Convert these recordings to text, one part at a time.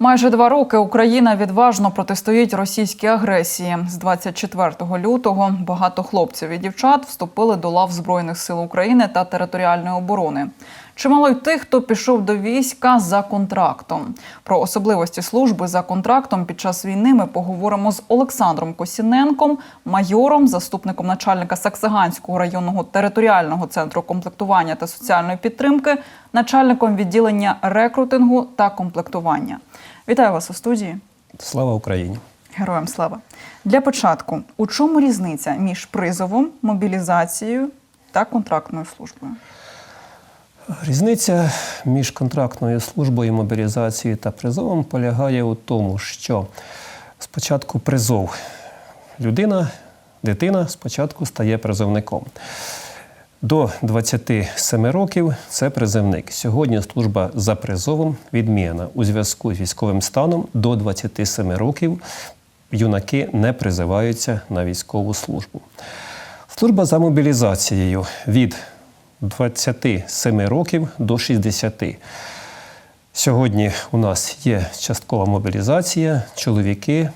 Майже два роки Україна відважно протистоїть російській агресії. З 24 лютого багато хлопців і дівчат вступили до лав збройних сил України та територіальної оборони. Чимало й тих, хто пішов до війська за контрактом. Про особливості служби за контрактом під час війни ми поговоримо з Олександром Косіненком, майором, заступником начальника Саксаганського районного територіального центру комплектування та соціальної підтримки, начальником відділення рекрутингу та комплектування. Вітаю вас у студії. Слава Україні! Героям слава! Для початку, у чому різниця між призовом, мобілізацією та контрактною службою? Різниця між контрактною службою, мобілізацією та призовом полягає у тому, що спочатку призов людина, дитина спочатку стає призовником. До 27 років це призовник. Сьогодні служба за призовом відмінена. У зв'язку з військовим станом до 27 років юнаки не призиваються на військову службу. Служба за мобілізацією від 27 років до 60. Сьогодні у нас є часткова мобілізація, чоловіки,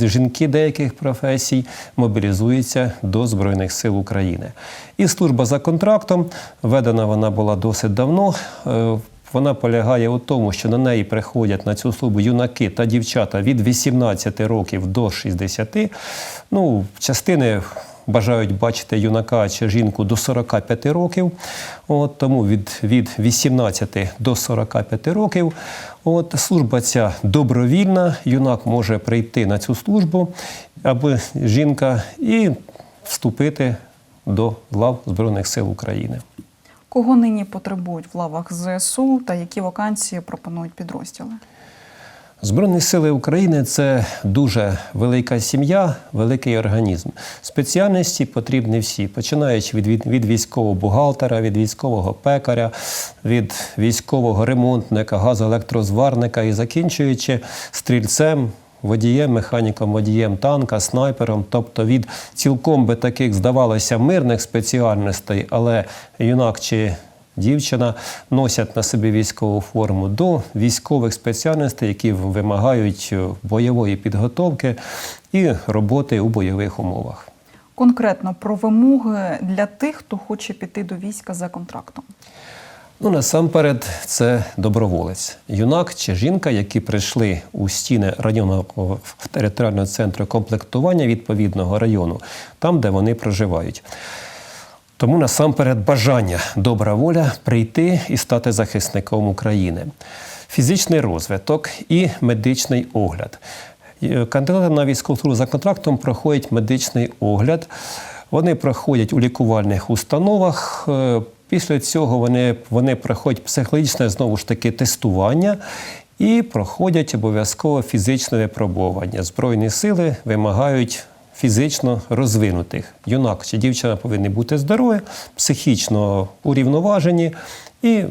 жінки деяких професій мобілізуються до Збройних сил України. І служба за контрактом, введена вона була досить давно. Е, Вона полягає у тому, що на неї приходять на цю службу юнаки та дівчата від 18 років до 60. Ну, частини бажають бачити юнака чи жінку до 45 років. От, тому від, від 18 до 45 років. От, служба ця добровільна, юнак може прийти на цю службу або жінка і вступити до лав Збройних сил України. Кого нині потребують в лавах ЗСУ та які вакансії пропонують підрозділи? Збройні сили України це дуже велика сім'я, великий організм. Спеціальності потрібні всі, починаючи від, від, від військового бухгалтера, від військового пекаря, від військового ремонтника, газоелектрозварника і закінчуючи стрільцем. Водієм, механіком, водієм танка, снайпером, тобто від цілком би таких здавалося мирних спеціальностей, але юнак чи дівчина носять на собі військову форму до військових спеціальностей, які вимагають е, бойової підготовки і роботи у бойових умовах. Конкретно про вимоги для тих, хто хоче піти до війська за контрактом. Ну, насамперед, це доброволець, юнак чи жінка, які прийшли у стіни районного територіального центру комплектування відповідного району, там, де вони проживають. Тому насамперед бажання, добра воля прийти і стати захисником України, фізичний розвиток і медичний огляд. Е, Кандидати на військову за контрактом проходять медичний огляд. Вони проходять у лікувальних установах. Е, Після цього вони, вони проходять психологічне знову ж таки тестування і проходять обов'язково фізичне випробування. Збройні сили вимагають фізично розвинутих. Юнак чи дівчина повинні бути здорові, психічно урівноважені і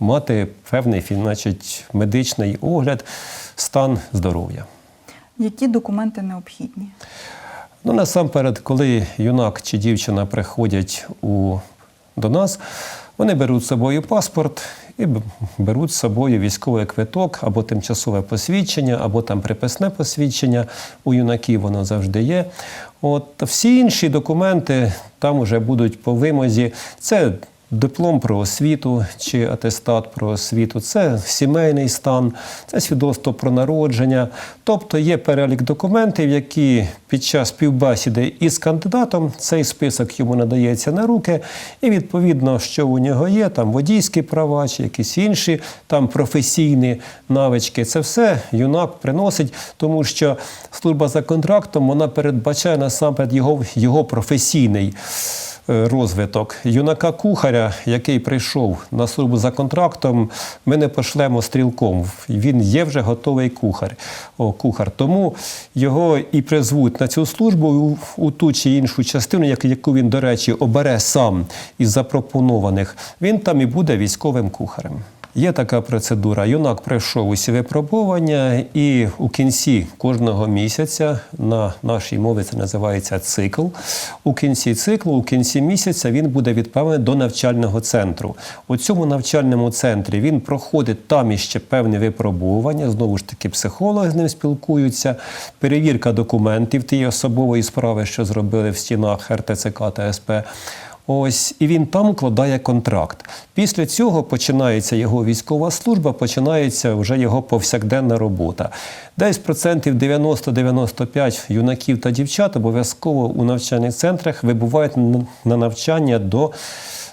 мати певний значить, медичний огляд, стан здоров'я. Які документи необхідні? Ну, насамперед, коли юнак чи дівчина приходять у, до нас, вони беруть з собою паспорт і беруть з собою військовий квиток або тимчасове посвідчення, або там приписне посвідчення. У юнаків воно завжди є. От всі інші документи там уже будуть по вимозі. Це Диплом про освіту чи атестат про освіту, це сімейний стан, це свідоцтво про народження. Тобто є перелік документів, які під час співбесіди із кандидатом цей список йому надається на руки, і відповідно, що у нього є, там водійські права чи якісь інші там професійні навички. Це все юнак приносить, тому що служба за контрактом вона передбачає насамперед його, його професійний розвиток. Юнака кухаря, який прийшов на службу за контрактом, ми не пошлемо стрілком. Він є вже готовий кухар. О, кухар. Тому його і призвуть на цю службу у, ту чи іншу частину, як- яку він, до речі, обере сам із запропонованих. Він там і буде військовим кухарем. Є така процедура. Юнак пройшов усі випробування, і у кінці кожного місяця на нашій мові це називається цикл. У кінці циклу, у кінці місяця, він буде відправлений до навчального центру. У цьому навчальному центрі він проходить там іще певне випробування. Знову ж таки, психологи з ним спілкуються, перевірка документів тієї особової справи, що зробили в стінах РТЦК та СП. Ось і він там укладає контракт. Після цього починається його військова служба, починається вже його повсякденна робота. Десь процентів 90-95 юнаків та дівчат обов'язково у навчальних центрах вибувають на навчання до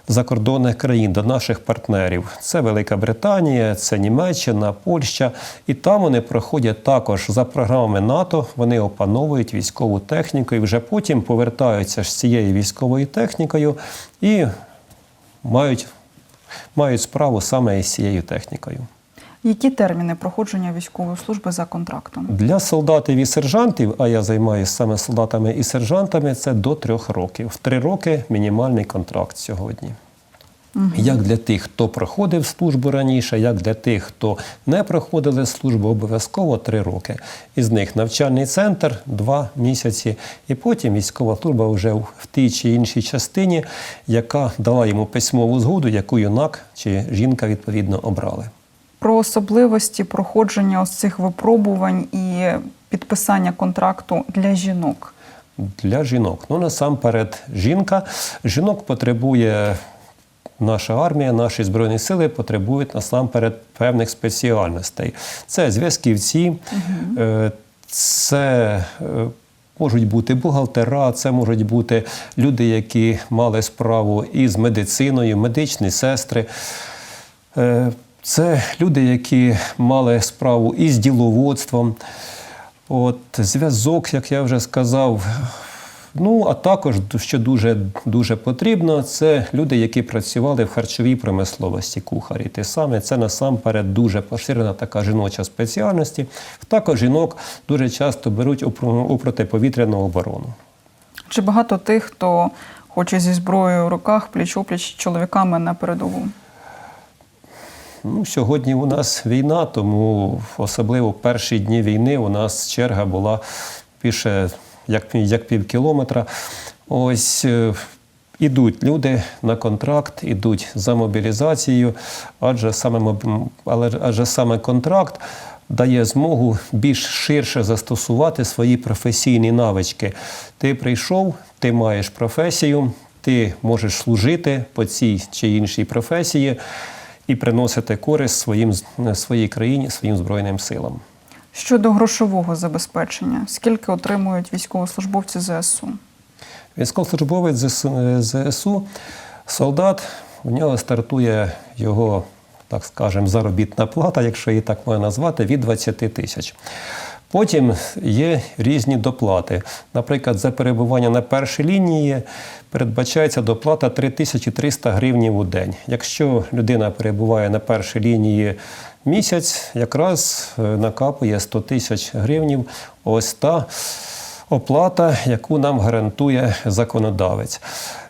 закордонних країн, до наших партнерів. Це Велика Британія, це Німеччина, Польща. І там вони проходять також за програмами НАТО. Вони опановують військову техніку і вже потім повертаються з цією військовою технікою і мають, мають справу саме із цією технікою. Які терміни проходження військової служби за контрактом? Для солдатів і сержантів, а я займаюся саме солдатами і сержантами, це до трьох років. В три роки мінімальний контракт сьогодні. Як для тих, хто проходив службу раніше, як для тих, хто не проходили службу, обов'язково три роки. Із них навчальний центр два місяці, і потім військова служба вже в тій чи іншій частині, яка дала йому письмову згоду, яку юнак чи жінка відповідно обрали. Про особливості проходження ось цих випробувань і підписання контракту для жінок. для жінок. Ну, насамперед, жінка. Жінок потребує. Наша армія, наші збройні сили потребують насамперед певних спеціальностей. Це зв'язківці, е, це е, можуть бути бухгалтера, це можуть бути люди, які мали справу із медициною, медичні сестри. Це люди, які мали справу із діловодством. От, зв'язок, як я вже сказав. Ну, а також, що дуже, дуже потрібно, це люди, які працювали в харчовій промисловості, кухарі. Те саме це насамперед дуже поширена така жіноча спеціальність. Також жінок дуже часто беруть у про- у протиповітряну оборону. Чи багато тих, хто хоче зі зброєю в руках пліч-опліч чоловіками на передову? Ну, сьогодні у нас війна, тому особливо в перші дні війни у нас черга була більше як, як пів кілометра. Ось е, ідуть люди на контракт, ідуть за мобілізацією, адже саме, але, адже саме контракт дає змогу більш ширше застосувати свої професійні навички. Ти прийшов, ти маєш професію, ти можеш служити по цій чи іншій професії і приносити користь своїм, своїй країні, своїм Збройним силам. Щодо грошового забезпечення, скільки отримують військовослужбовці ЗСУ? Військовослужбовець ЗСУ, ЗСУ, солдат, у нього стартує його, так скажемо, заробітна плата, якщо її так можна назвати, від 20 тисяч. Потім є різні доплати. Наприклад, за перебування на першій лінії передбачається доплата 3300 гривнів у день. Якщо людина перебуває на першій лінії місяць, якраз е, накапує 100 тисяч гривнів. Ось та оплата, яку нам гарантує законодавець.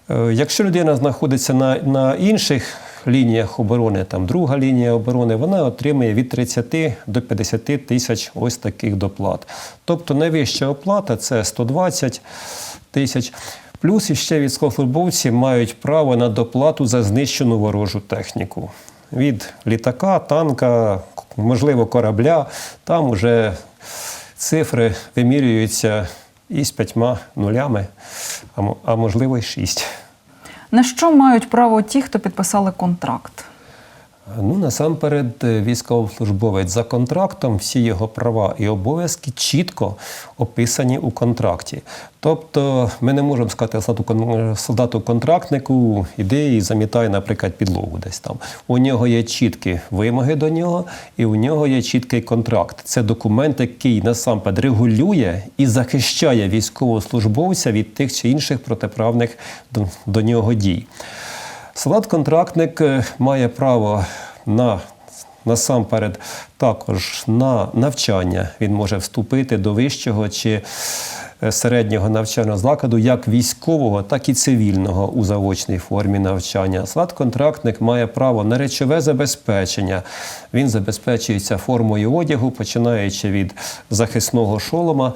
Е, Якщо людина знаходиться на, на інших лініях оборони, там друга лінія оборони, вона отримує від 30 до 50 тисяч ось таких доплат. Тобто найвища оплата це 120 тисяч. Плюс іще військовослужбовці мають право на доплату за знищену ворожу техніку. Від літака, танка, можливо, корабля, там уже цифри вимірюються із п'ятьма нулями, а можливо й шість. На що мають право ті, хто підписали контракт? Ну, насамперед, е, військовослужбовець за контрактом, всі його права і обов'язки чітко описані у контракті. Тобто, ми не можемо сказати солдату, кон- солдату-контрактнику, іди і замітай, наприклад, підлогу десь там. У нього є чіткі вимоги до нього, і у нього є чіткий контракт. Це документ, який насамперед регулює і захищає військовослужбовця від тих чи інших протиправних до нього дій. Солдат-контрактник е, має право на насамперед також на навчання він може вступити до вищого чи е, середнього навчального закладу як військового, так і цивільного у заочній формі навчання. Складконтрактник має право на речове забезпечення. Він забезпечується формою одягу, починаючи від захисного шолома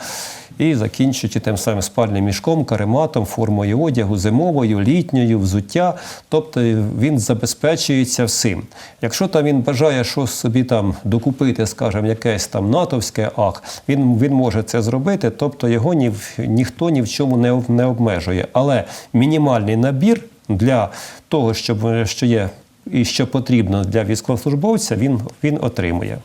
і закінчуючи тим самим спальним мішком, карематом, формою одягу, зимовою, літньою, взуття. Тобто він забезпечується всім. Якщо там він бажає щось собі там докупити, скажімо, якесь там натовське ах, він, він може це зробити, тобто його ні, ніхто ні в чому не, не обмежує. Але мінімальний набір для того, щоб, що є і що потрібно для військовослужбовця, він, він отримує.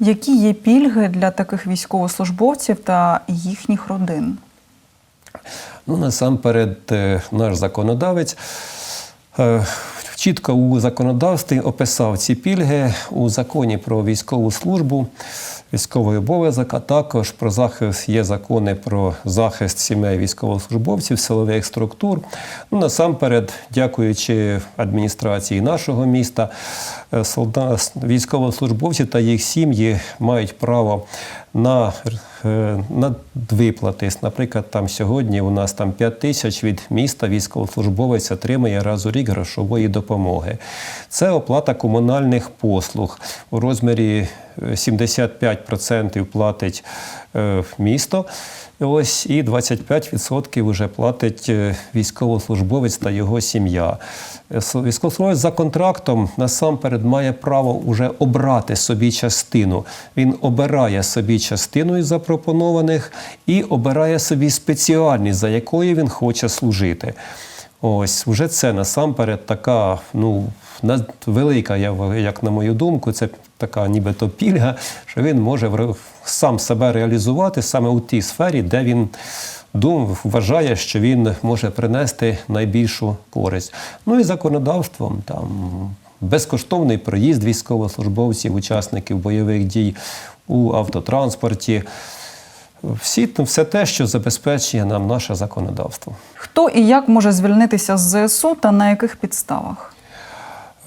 Які є пільги для таких військовослужбовців та їхніх родин? Ну, насамперед, е, наш законодавець е, чітко у законодавстві описав ці пільги у законі про військову службу, військовий обов'язок, також про захист є закони про захист сімей військовослужбовців, силових структур. Ну, насамперед, дякуючи адміністрації нашого міста, е, військовослужбовці та їх сім'ї мають право на, е, на виплати. Наприклад, там сьогодні у нас там 5 тисяч від міста військовослужбовець отримує раз у рік грошової допомоги. Це оплата комунальних послуг у розмірі 75% платить е, місто. Ось і 25% вже платить е, військовослужбовець та його сім'я. Е, Військовослужбовець за контрактом насамперед має право вже обрати собі частину. Він обирає собі частину із запропонованих і обирає собі спеціальність, за якою він хоче служити. Ось вже це насамперед така, ну велика, як на мою думку, це така нібито пільга, що він може сам себе реалізувати саме у тій сфері, де він дум, вважає, що він може принести найбільшу користь. Ну і законодавством там безкоштовний проїзд військовослужбовців, учасників бойових дій у автотранспорті. Всі, все те, що забезпечує нам наше законодавство. Хто і як може звільнитися з ЗСУ та на яких підставах?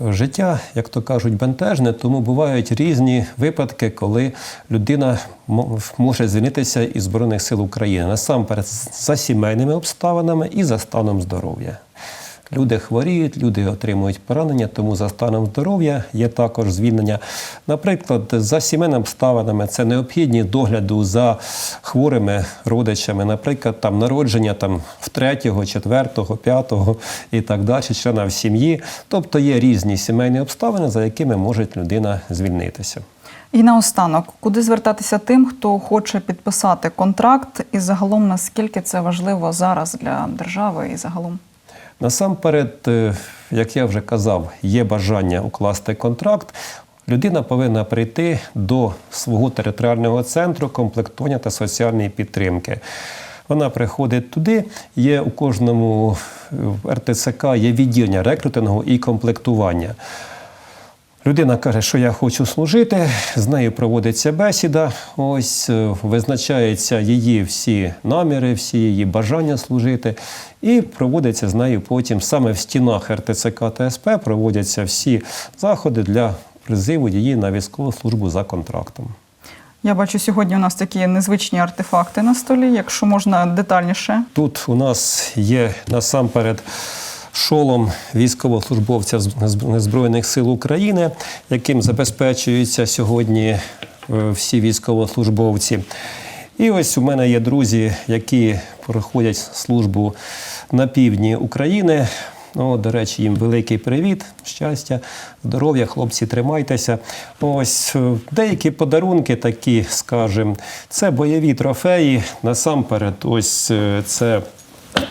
Життя, як то кажуть, бентежне, тому бувають різні випадки, коли людина мо- може звільнитися із Збройних сил України насамперед за сімейними обставинами і за станом здоров'я. Люди хворіють, люди отримують поранення, тому за станом здоров'я є також звільнення. Наприклад, за сімейними обставинами це необхідність догляду за хворими родичами, наприклад, там народження там, в третього, четвертого, п'ятого і так далі, члена в сім'ї. Тобто є різні сімейні обставини, за якими може людина звільнитися. І наостанок, куди звертатися тим, хто хоче підписати контракт, і загалом наскільки це важливо зараз для держави і загалом? Насамперед, е, як я вже казав, є бажання укласти контракт. Людина повинна прийти до свого територіального центру комплектування та соціальної підтримки. Вона приходить туди, є у кожному е, РТЦК є відділення рекрутингу і комплектування. Людина каже, що я хочу служити, з нею проводиться бесіда. Ось е, визначаються її всі наміри, всі її бажання служити, і проводиться з нею потім саме в стінах РТЦК та СП проводяться всі заходи для призиву її на військову службу за контрактом. Я бачу, сьогодні у нас такі незвичні артефакти на столі. Якщо можна детальніше. Тут у нас є насамперед шолом військовослужбовця Збройних сил України, яким забезпечуються сьогодні е, всі військовослужбовці. І ось у мене є друзі, які проходять службу на півдні України. Ну, до речі, їм великий привіт, щастя, здоров'я, хлопці, тримайтеся. Ось е, деякі подарунки такі, скажімо, це бойові трофеї. Насамперед, ось е, це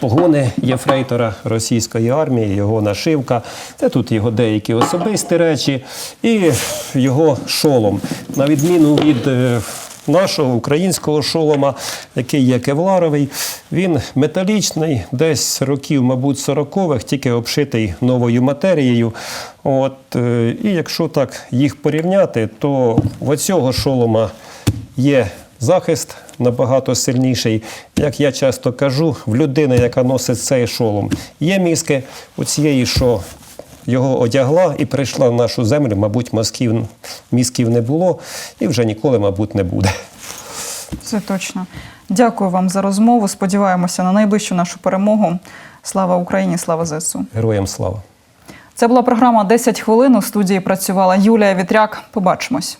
погони єфрейтора російської армії, його нашивка. Це тут його деякі особисті речі і його шолом. На відміну від е, нашого українського шолома, який є кевларовий, він металічний, десь років, мабуть, 40-х, тільки обшитий новою матерією. От, е, і якщо так їх порівняти, то в оцього шолома є захист набагато сильніший. Як я часто кажу, в людини, яка носить цей шолом, є мізки. У цієї, що його одягла і прийшла в нашу землю. Мабуть, мозків, мізків не було і вже ніколи, мабуть, не буде. Це точно. Дякую вам за розмову. Сподіваємося на найближчу нашу перемогу. Слава Україні, слава ЗСУ. Героям слава! Це була програма «10 хвилин. У студії працювала Юлія Вітряк. Побачимось.